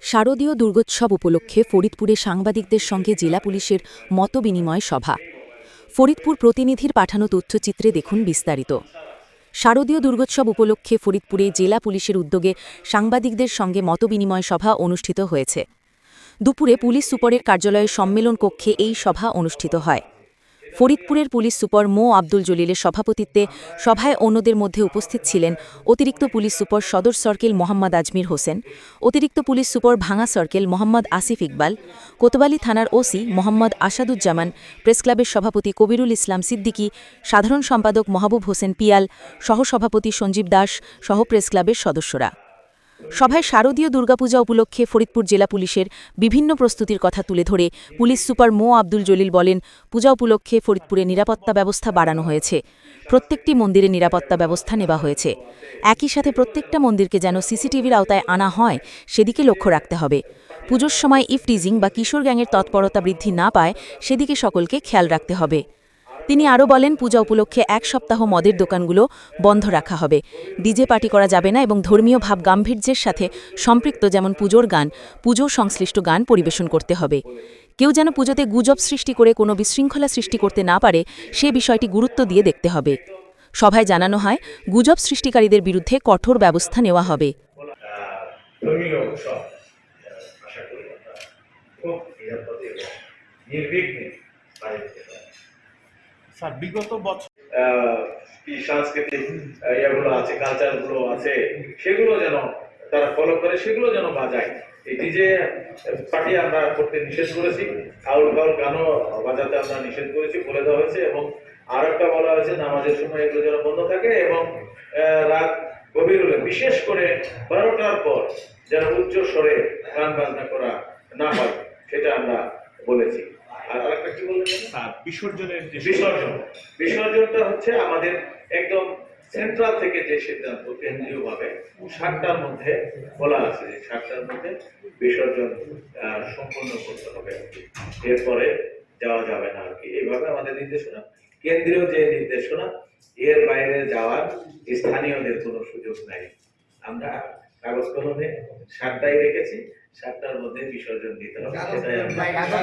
শারদীয় দুর্গোৎসব উপলক্ষে ফরিদপুরে সাংবাদিকদের সঙ্গে জেলা পুলিশের মতবিনিময় সভা। ফরিদপুর প্রতিনিধির পাঠানো তথ্যচিত্রে দেখুন বিস্তারিত। শারদীয় দুর্গোৎসব উপলক্ষে ফরিদপুরে জেলা পুলিশের উদ্যোগে সাংবাদিকদের সঙ্গে মতবিনিময় সভা অনুষ্ঠিত হয়েছে। দুপুরে পুলিশ সুপারের কার্যালয়ের সম্মেলন কক্ষে এই সভা অনুষ্ঠিত হয়। ফরিদপুরের পুলিশ সুপার মো. আব্দুল জলিলের সভাপতিত্বে সভায় অন্যদের মধ্যে উপস্থিত ছিলেন অতিরিক্ত পুলিশ সুপার সদর সার্কেল মোহাম্মদ আজমির হোসেন, অতিরিক্ত police super Bhanga circle Mohammad Asif Iqbal Kotwali থানার ওসি মোহাম্মদ আসাদুজ্জামান প্রেসক্লাবের সভাপতি কবিরুল ইসলাম সিদ্দিকী, সাধারণ সম্পাদক মাহবুব হোসেন পিয়াল, সহসভাপতি সঞ্জীব দাস, সহ প্রেসক্লাবের সদস্যরা। সভায় শারদীয় দুর্গাপূজা উপলক্ষে ফরিদপুর জেলা পুলিশের বিভিন্ন প্রস্তুতির কথা তুলে ধরে পুলিশ সুপার মো আব্দুল জলিল বলেন, পূজা উপলক্ষে ফরিদপুরে নিরাপত্তা ব্যবস্থা বাড়ানো হয়েছে। প্রত্যেকটি মন্দিরে নিরাপত্তা ব্যবস্থা নেওয়া হয়েছে। একই সাথে প্রত্যেকটা মন্দিরকে যেন সিসিটিভির আওতায় আনা হয়, সেদিকে লক্ষ্য রাখতে হবে। পুজোর সময় ইফটিজিং বা কিশোর গ্যাংয়ের তৎপরতা বৃদ্ধি না পায়, সেদিকে সকলকে খেয়াল রাখতে হবে। তিনি আরও বলেন, পূজা উপলক্ষে এক সপ্তাহ মদের দোকানগুলো বন্ধ রাখা হবে। ডিজে পার্টি করা যাবে না এবং ধর্মীয় ভাব গাম্ভীর্যের সাথে সম্পৃক্ত যেমন পুজোর গান, পুজো সংশ্লিষ্ট গান পরিবেশন করতে হবে। কেউ যেন পুজোতে গুজব সৃষ্টি করে কোনো বিশৃঙ্খলা সৃষ্টি করতে না পারে, সে বিষয়টি গুরুত্ব দিয়ে দেখতে হবে। সভায় জানানো হয়, গুজব সৃষ্টিকারীদের বিরুদ্ধে কঠোর ব্যবস্থা নেওয়া হবে। নির্বিঘ্নে। স্যার, বিগত বছর কি সাংস্কৃতিক ইয়েগুলো আছে কালচারগুলো আছে, সেগুলো যেন তারা ফলো করে, সেগুলো যেন বাজায়। এই ডিজে পার্টি আমরা করতে নিষেধ করেছি, আউল ফাউল গানও বাজাতে আমরা নিষেধ করেছি, বলে দেওয়া হয়েছে, এবং আর একটা বলা হয়েছে, নামাজের সময় এগুলো যেন বন্ধ থাকে, এবং রাত গভীর হলে, বিশেষ করে বারোটার পর যেন উচ্চ স্বরে গান বাজনা করা না হয়, সেটা আমরা বলেছি। বিসর্জনের বিসর্জন। বিসর্জনটা হচ্ছে আমাদের একদম সেন্ট্রাল থেকে যে সিদ্ধান্ত কেন্দ্রীয় ভাবে সাতটার মধ্যে বলা আছে। যে সাতটার মধ্যে বিসর্জন সম্পন্ন করতে হবে। এরপরে যাওয়া যাবে না আর কি। এইভাবে আমাদের নির্দেশনা। কেন্দ্রীয় যে নির্দেশনা এর বাইরে যাওয়ার স্থানীয়দের কোনো সুযোগ নাই। আমরা কাগজ কলমে সাতটাই রেখেছি। সাতটার মধ্যে বিসর্জন দিতে হবে। সেটাই আমরা